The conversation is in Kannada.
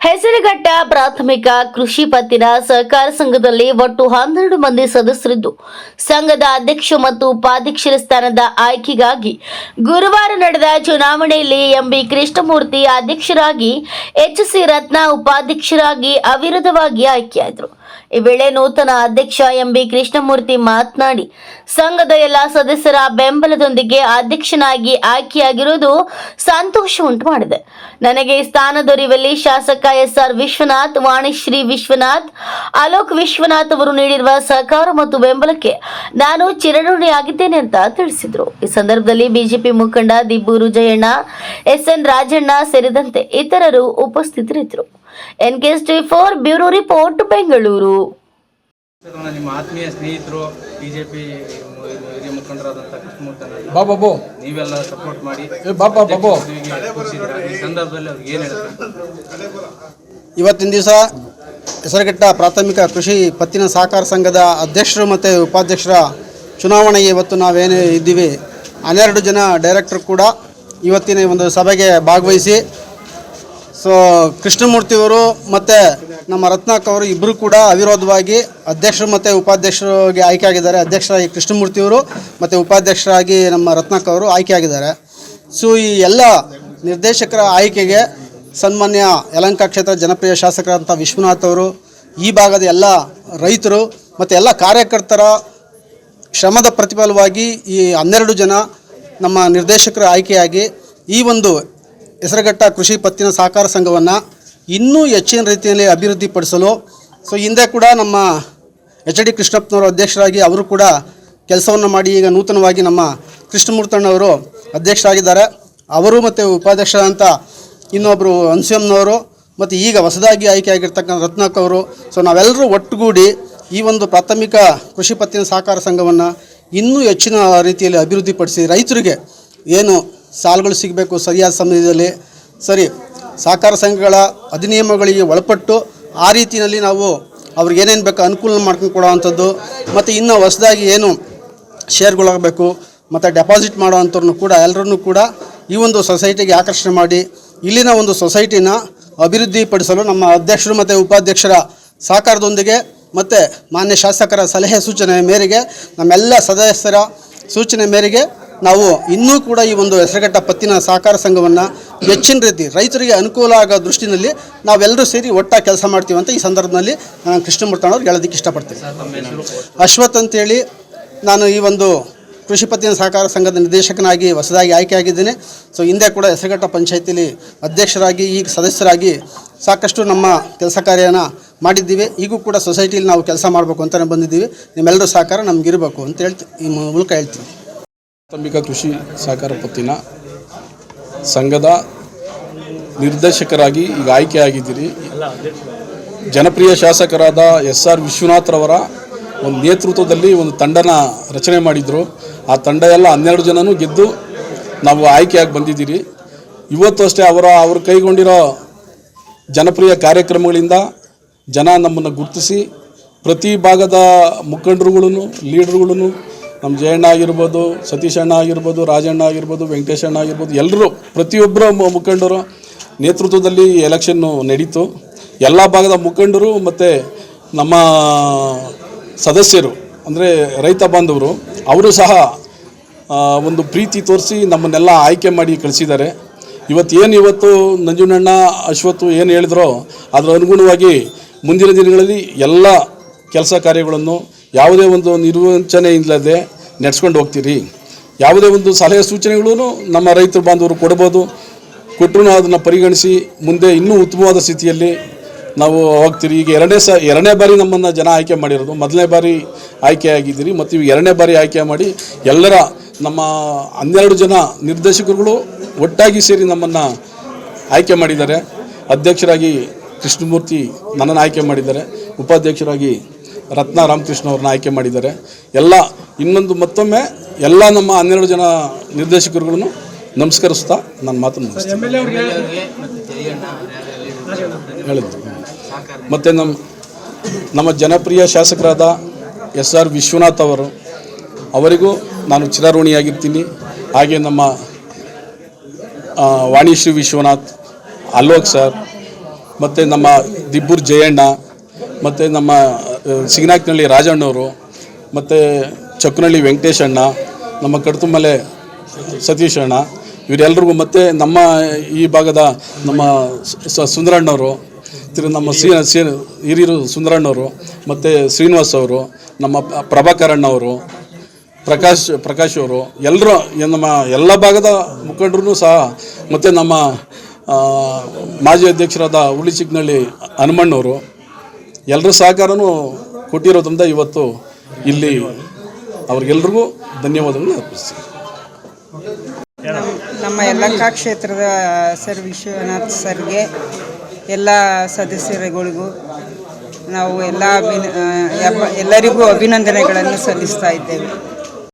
ಹೆಸರುಘಟ್ಟ ಪ್ರಾಥಮಿಕ ಕೃಷಿ ಪತ್ತಿನ ಸಹಕಾರ ಸಂಘದಲ್ಲಿ ಒಟ್ಟು ಹನ್ನೆರಡು ಮಂದಿ ಸದಸ್ಯರಿದ್ದು, ಸಂಘದ ಅಧ್ಯಕ್ಷ ಮತ್ತು ಉಪಾಧ್ಯಕ್ಷರ ಸ್ಥಾನದ ಆಯ್ಕೆಗಾಗಿ ಗುರುವಾರ ನಡೆದ ಚುನಾವಣೆಯಲ್ಲಿ ಎಂಬಿ ಕೃಷ್ಣಮೂರ್ತಿ ಅಧ್ಯಕ್ಷರಾಗಿ ಎಚ್ ಸಿ ರತ್ನ ಉಪಾಧ್ಯಕ್ಷರಾಗಿ ಅವಿರೋಧವಾಗಿ ಆಯ್ಕೆಯಾದರು. ಈ ವೇಳೆ ನೂತನ ಅಧ್ಯಕ್ಷ ಎಂಬಿ ಕೃಷ್ಣಮೂರ್ತಿ ಮಾತನಾಡಿ ಸಂಘದ ಎಲ್ಲ ಸದಸ್ಯರ ಬೆಂಬಲದೊಂದಿಗೆ ಅಧ್ಯಕ್ಷನಾಗಿ ಆಯ್ಕೆಯಾಗಿರುವುದು ಸಂತೋಷ ಉಂಟು ಮಾಡಿದೆ. ನನಗೆ ಸ್ಥಾನ ದೊರೆಯುವಲ್ಲಿ ಶಾಸಕ ಎಸ್ ಆರ್ ವಿಶ್ವನಾಥ್, ವಾಣಿಶ್ರೀ ವಿಶ್ವನಾಥ್, ಅಲೋಕ್ ವಿಶ್ವನಾಥ್ ಅವರು ನೀಡಿರುವ ಸಹಕಾರ ಮತ್ತು ಬೆಂಬಲಕ್ಕೆ ನಾನು ಚಿರಋಣಿಯಾಗಿದ್ದೇನೆ ಅಂತ ತಿಳಿಸಿದರು. ಈ ಸಂದರ್ಭದಲ್ಲಿ ಬಿಜೆಪಿ ಮುಖಂಡ ದಿಬ್ಬೂರು ಜಯಣ್ಣ ಎಸ್ ಎನ್ ರಾಜಣ್ಣ ಸೇರಿದಂತೆ ಇತರರು ಉಪಸ್ಥಿತರಿದ್ದರು. NKS T four bureau report, Bengaluru. ನಿಮ್ಮ ಆತ್ಮೀಯ ಸ್ನೇಹಿತರು ಬಿಜೆಪಿ ಹಿರಿಯ ಮುಖಂಡರಾದಂತಹ ಕೃಷ್ಣಮೂರ್ತಿ ಬಾ ಬಾಬು ನೀವೆಲ್ಲ ಸಪೋರ್ಟ್ ಮಾಡಿ. ಬಾಬಾ ಬಾಬು ಈ ಸಂದರ್ಭದಲ್ಲಿ ಅವ್ರಿಗೆ ಏನು ಹೇಳ್ತಾರೆ? ಇವತ್ತಿನ ದಿವಸ ಹೆಸರುಘಟ್ಟ ಪ್ರಾಥಮಿಕ ಕೃಷಿ ಪತ್ತಿನ ಸಹಕಾರ ಸಂಘದ ಅಧ್ಯಕ್ಷರು ಮತ್ತು ಉಪಾಧ್ಯಕ್ಷರ ಚುನಾವಣೆಗೆ ಇವತ್ತು ನಾವೇನು ಇದ್ದೀವಿ. ಹನ್ನೆರಡು ಜನ ಡೈರೆಕ್ಟರ್ ಕೂಡ ಇವತ್ತಿನ ಒಂದು ಸಭೆಗೆ ಭಾಗವಹಿಸಿ. ಸೊ ಕೃಷ್ಣಮೂರ್ತಿಯವರು ಮತ್ತು ನಮ್ಮ ರತ್ನಾಕ್ ಅವರು ಇಬ್ಬರು ಕೂಡ ಅವಿರೋಧವಾಗಿ ಅಧ್ಯಕ್ಷರು ಮತ್ತು ಉಪಾಧ್ಯಕ್ಷರಿಗೆ ಆಯ್ಕೆ ಆಗಿದ್ದಾರೆ ಅಧ್ಯಕ್ಷರಾಗಿ ಕೃಷ್ಣಮೂರ್ತಿಯವರು ಮತ್ತು ಉಪಾಧ್ಯಕ್ಷರಾಗಿ ನಮ್ಮ ರತ್ನಾಕ್ ಅವರು ಆಯ್ಕೆ ಆಗಿದ್ದಾರೆ ಸೊ ಈ ಎಲ್ಲ ನಿರ್ದೇಶಕರ ಆಯ್ಕೆಗೆ ಸನ್ಮಾನ್ಯ ಯಲಂಕ ಕ್ಷೇತ್ರ ಜನಪ್ರಿಯ ಶಾಸಕರಂಥ ವಿಶ್ವನಾಥ್ ಅವರು, ಈ ಭಾಗದ ಎಲ್ಲ ರೈತರು ಮತ್ತು ಎಲ್ಲ ಕಾರ್ಯಕರ್ತರ ಶ್ರಮದ ಪ್ರತಿಫಲವಾಗಿ ಈ ಹನ್ನೆರಡು ಜನ ನಮ್ಮ ನಿರ್ದೇಶಕರ ಆಯ್ಕೆಯಾಗಿ ಈ ಒಂದು ಹೆಸರುಘಟ್ಟ ಕೃಷಿ ಪತ್ತಿನ ಸಹಕಾರ ಸಂಘವನ್ನು ಇನ್ನೂ ಹೆಚ್ಚಿನ ರೀತಿಯಲ್ಲಿ ಅಭಿವೃದ್ಧಿಪಡಿಸಲು ಸೊ ಹಿಂದೆ ಕೂಡ ನಮ್ಮ ಎಚ್ ಡಿ ಕೃಷ್ಣಪ್ಪನವರು ಅಧ್ಯಕ್ಷರಾಗಿ ಅವರು ಕೂಡ ಕೆಲಸವನ್ನು ಮಾಡಿ ಈಗ ನೂತನವಾಗಿ ನಮ್ಮ ಕೃಷ್ಣಮೂರ್ತಣ್ಣವರು ಅಧ್ಯಕ್ಷರಾಗಿದ್ದಾರೆ. ಅವರು ಮತ್ತು ಉಪಾಧ್ಯಕ್ಷರಾದಂಥ ಇನ್ನೊಬ್ಬರು ಅನ್ಸಿಯಮ್ನವರು ಮತ್ತು ಈಗ ಹೊಸದಾಗಿ ಆಯ್ಕೆಯಾಗಿರ್ತಕ್ಕಂಥ ರತ್ನಾಕ್ ಅವರು. ಸೊ ನಾವೆಲ್ಲರೂ ಒಟ್ಟುಗೂಡಿ ಈ ಒಂದು ಪ್ರಾಥಮಿಕ ಕೃಷಿ ಪತ್ತಿನ ಸಹಕಾರ ಸಂಘವನ್ನು ಇನ್ನೂ ಹೆಚ್ಚಿನ ರೀತಿಯಲ್ಲಿ ಅಭಿವೃದ್ಧಿಪಡಿಸಿ ರೈತರಿಗೆ ಏನು ಸಾಲಗಳು ಸಿಗಬೇಕು ಸರಿಯಾದ ಸಮಯದಲ್ಲಿ. ಸರಿ, ಸಹಕಾರ ಸಂಘಗಳ ಅಧಿನಿಯಮಗಳಿಗೆ ಒಳಪಟ್ಟು ಆ ರೀತಿಯಲ್ಲಿ ನಾವು ಅವ್ರಿಗೆ ಏನೇನು ಬೇಕೋ ಅನುಕೂಲ ಮಾಡ್ಕೊಂಡು ಕೊಡೋವಂಥದ್ದು, ಮತ್ತು ಇನ್ನೂ ಹೊಸದಾಗಿ ಏನು ಶೇರ್ಗಳಾಗಬೇಕು ಮತ್ತು ಡೆಪಾಸಿಟ್ ಮಾಡೋವಂಥವ್ರನ್ನು ಕೂಡ ಎಲ್ಲರನ್ನೂ ಕೂಡ ಈ ಒಂದು ಸೊಸೈಟಿಗೆ ಆಕರ್ಷಣೆ ಮಾಡಿ, ಇಲ್ಲಿನ ಒಂದು ಸೊಸೈಟಿನ ಅಭಿವೃದ್ಧಿಪಡಿಸಲು ನಮ್ಮ ಅಧ್ಯಕ್ಷರು ಮತ್ತು ಉಪಾಧ್ಯಕ್ಷರ ಸಹಕಾರದೊಂದಿಗೆ ಮತ್ತು ಮಾನ್ಯ ಶಾಸಕರ ಸಲಹೆ ಸೂಚನೆ ಮೇರೆಗೆ ನಮ್ಮೆಲ್ಲ ಸದಸ್ಯರ ಸೂಚನೆ ಮೇರೆಗೆ ನಾವು ಇನ್ನೂ ಕೂಡ ಈ ಒಂದು ಹೆಸರುಘಟ್ಟ ಪತ್ತಿನ ಸಹಕಾರ ಸಂಘವನ್ನು ಹೆಚ್ಚಿನ ರೀತಿ ರೈತರಿಗೆ ಅನುಕೂಲ ಆಗೋ ದೃಷ್ಟಿನಲ್ಲಿ ನಾವೆಲ್ಲರೂ ಸೇರಿ ಒಟ್ಟಾಗಿ ಕೆಲಸ ಮಾಡ್ತೀವಿ ಅಂತ ಈ ಸಂದರ್ಭದಲ್ಲಿ ನಾನು ಕೃಷ್ಣಮೂರ್ತಣ್ಣವ್ರಿಗೆ ಹೇಳೋದಕ್ಕೆ ಇಷ್ಟಪಡ್ತೀನಿ. ಅಶ್ವಥ್ ಅಂತೇಳಿ ನಾನು ಈ ಒಂದು ಕೃಷಿ ಪತ್ತಿನ ಸಹಕಾರ ಸಂಘದ ನಿರ್ದೇಶಕನಾಗಿ ಹೊಸದಾಗಿ ಆಯ್ಕೆಯಾಗಿದ್ದೇನೆ. ಸೊ ಹಿಂದೆ ಕೂಡ ಹೆಸರುಘಟ್ಟ ಪಂಚಾಯತಿಲಿ ಅಧ್ಯಕ್ಷರಾಗಿ, ಈಗ ಸದಸ್ಯರಾಗಿ ಸಾಕಷ್ಟು ನಮ್ಮ ಕೆಲಸ ಕಾರ್ಯನ ಮಾಡಿದ್ದೀವಿ. ಈಗೂ ಕೂಡ ಸೊಸೈಟಿಲಿ ನಾವು ಕೆಲಸ ಮಾಡಬೇಕು ಅಂತಲೇ ಬಂದಿದ್ದೀವಿ. ನಿಮ್ಮೆಲ್ಲರೂ ಸಹಕಾರ ನಮಗಿರಬೇಕು ಅಂತ ಈ ಮೂಲಕ ಹೇಳ್ತೀನಿ. ಪ್ರಾಥಮಿಕ ಕೃಷಿ ಸಹಕಾರ ಪತ್ತಿನ ಸಂಘದ ನಿರ್ದೇಶಕರಾಗಿ ಈಗ ಆಯ್ಕೆಯಾಗಿದ್ದೀರಿ. ಜನಪ್ರಿಯ ಶಾಸಕರಾದ ಎಸ್ ಆರ್ ವಿಶ್ವನಾಥ್ರವರ ಒಂದು ನೇತೃತ್ವದಲ್ಲಿ ಒಂದು ತಂಡನ ರಚನೆ ಮಾಡಿದರು. ಆ ತಂಡ ಎಲ್ಲ ಹನ್ನೆರಡು ಜನನೂ ಗೆದ್ದು ನಾವು ಆಯ್ಕೆಯಾಗಿ ಬಂದಿದ್ದೀರಿ. ಇವತ್ತು ಅಷ್ಟೇ ಅವರ, ಅವರು ಕೈಗೊಂಡಿರೋ ಜನಪ್ರಿಯ ಕಾರ್ಯಕ್ರಮಗಳಿಂದ ಜನ ನಮ್ಮನ್ನು ಗುರುತಿಸಿ ಪ್ರತಿ ಭಾಗದ ಮುಖಂಡರುಗಳನ್ನು, ಲೀಡರ್ಗಳನ್ನು ನಮ್ಮ ಜಯಣ್ಣ ಆಗಿರ್ಬೋದು, ಸತೀಶ್ ಅಣ್ಣ ಆಗಿರ್ಬೋದು ರಾಜಣ್ಣ ಆಗಿರ್ಬೋದು, ವೆಂಕಟೇಶ್ ಅಣ್ಣ ಆಗಿರ್ಬೋದು ಎಲ್ಲರೂ ಪ್ರತಿಯೊಬ್ಬರ ಮುಖಂಡರು ನೇತೃತ್ವದಲ್ಲಿ ಎಲೆಕ್ಷನ್ನು ನಡೀತು. ಎಲ್ಲ ಭಾಗದ ಮುಖಂಡರು ಮತ್ತು ನಮ್ಮ ಸದಸ್ಯರು, ಅಂದರೆ ರೈತ ಬಾಂಧವರು, ಅವರು ಸಹ ಒಂದು ಪ್ರೀತಿ ತೋರಿಸಿ ನಮ್ಮನ್ನೆಲ್ಲ ಆಯ್ಕೆ ಮಾಡಿ ಕಳಿಸಿದ್ದಾರೆ. ಇವತ್ತು ಏನು ಇವತ್ತು ನಂಜುನಣ್ಣ ಅಶ್ವತ್ತು ಏನು ಹೇಳಿದ್ರೋ, ಅದರ ಅನುಗುಣವಾಗಿ ಮುಂದಿನ ದಿನಗಳಲ್ಲಿ ಎಲ್ಲ ಕೆಲಸ ಕಾರ್ಯಗಳನ್ನು ಯಾವುದೇ ಒಂದು ನಿರ್ವಂಚನೆ ಇಲ್ಲದೆ ನಡೆಸ್ಕೊಂಡು ಹೋಗ್ತೀರಿ. ಯಾವುದೇ ಒಂದು ಸಲಹೆ ಸೂಚನೆಗಳೂ ನಮ್ಮ ರೈತರು ಬಾಂಧವರು ಕೊಡ್ಬೋದು. ಕೊಟ್ಟರು ಅದನ್ನು ಪರಿಗಣಿಸಿ ಮುಂದೆ ಇನ್ನೂ ಉತ್ತಮವಾದ ಸ್ಥಿತಿಯಲ್ಲಿ ನಾವು ಹೋಗ್ತೀರಿ. ಈಗ ಎರಡನೇ ಸ, ಎರಡನೇ ಬಾರಿ ನಮ್ಮನ್ನು ಜನ ಆಯ್ಕೆ ಮಾಡಿರೋದು. ಮೊದಲನೇ ಬಾರಿ ಆಯ್ಕೆ ಆಗಿದ್ದೀರಿ ಮತ್ತು ಈಗ ಎರಡನೇ ಬಾರಿ ಆಯ್ಕೆ ಮಾಡಿ ಎಲ್ಲರ ನಮ್ಮ ಹನ್ನೆರಡು ಜನ ನಿರ್ದೇಶಕರುಗಳು ಒಟ್ಟಾಗಿ ಸೇರಿ ನಮ್ಮನ್ನು ಆಯ್ಕೆ ಮಾಡಿದ್ದಾರೆ. ಅಧ್ಯಕ್ಷರಾಗಿ ಕೃಷ್ಣಮೂರ್ತಿ ನನ್ನನ್ನು ಆಯ್ಕೆ ಮಾಡಿದ್ದಾರೆ. ಉಪಾಧ್ಯಕ್ಷರಾಗಿ ರತ್ನ ರಾಮಕೃಷ್ಣ ಅವ್ರನ್ನ ಆಯ್ಕೆ ಮಾಡಿದ್ದಾರೆ. ಎಲ್ಲ ಇನ್ನೊಂದು ಮತ್ತೊಮ್ಮೆ ಎಲ್ಲ ನಮ್ಮ ಹನ್ನೆರಡು ಜನ ನಿರ್ದೇಶಕರುಗಳನ್ನು ನಮಸ್ಕರಿಸ್ತಾ ನನ್ನ ಮಾತನ್ನು ಹೇಳಿದ್ದು. ಮತ್ತು ನಮ್ಮ ನಮ್ಮ ಜನಪ್ರಿಯ ಶಾಸಕರಾದ ಎಸ್ ಆರ್ ವಿಶ್ವನಾಥ್ ಅವರು ಅವರಿಗೂ ನಾನು ಚಿರಋಣಿಯಾಗಿರ್ತೀನಿ ಹಾಗೆ ನಮ್ಮ ವಾಣಿಶ್ರೀ ವಿಶ್ವನಾಥ್ ಅಲೋಕ್ ಸರ್ ಮತ್ತು ನಮ್ಮ ದಿಬ್ಬೂರ್ ಜಯಣ್ಣ ಮತ್ತು ನಮ್ಮ ಸಿಗ್ನಾಕ್ನಳ್ಳಿ ರಾಜಣ್ಣವರು ಮತ್ತು ಚಕ್ಕನಳ್ಳಿ ವೆಂಕಟೇಶ್ ಅಣ್ಣ, ನಮ್ಮ ಕಡ್ತುಮಲೆ ಸತೀಶ್ ಅಣ್ಣ, ಇವರೆಲ್ರಿಗೂ ಮತ್ತು ನಮ್ಮ ಈ ಭಾಗದ ನಮ್ಮ ಸುಂದರಣ್ಣವರು, ತಿರು ನಮ್ಮ ಸಿ ಸಿ, ಹಿರಿಯರು ಸುಂದರಣ್ಣವರು, ಮತ್ತು ಶ್ರೀನಿವಾಸ್ ಅವರು, ನಮ್ಮ ಪ್ರಭಾಕರಣ್ಣವರು ಪ್ರಕಾಶ್ ಪ್ರಕಾಶ್ ಅವರು ಎಲ್ಲರೂ ನಮ್ಮ ಎಲ್ಲ ಭಾಗದ ಮುಖಂಡರು ಸಹ ಮತ್ತು ನಮ್ಮ ಮಾಜಿ ಅಧ್ಯಕ್ಷರಾದ ಚಿಕ್ಕನಹಳ್ಳಿ ಹನುಮಣ್ಣವರು ಎಲ್ಲರ ಸಹಕಾರನೂ ಕೊಟ್ಟಿರೋದ್ರಿಂದ ಇವತ್ತು ಇಲ್ಲಿ ಅವ್ರಿಗೆಲ್ರಿಗೂ ಧನ್ಯವಾದಗಳು ಅರ್ಪಿಸ್ತೀನಿ. ನಮ್ಮ ಯಲಹಂಕ ಕ್ಷೇತ್ರದ ಸರ್ ವಿಶ್ವನಾಥ್ ಸರ್ಗೆ ಎಲ್ಲ ಸದಸ್ಯರುಗಳಿಗೂ ನಾವು ಎಲ್ಲ ಅಭಿನ ಎಲ್ಲರಿಗೂ ಅಭಿನಂದನೆಗಳನ್ನು ಸಲ್ಲಿಸ್ತಾ ಇದ್ದೇವೆ.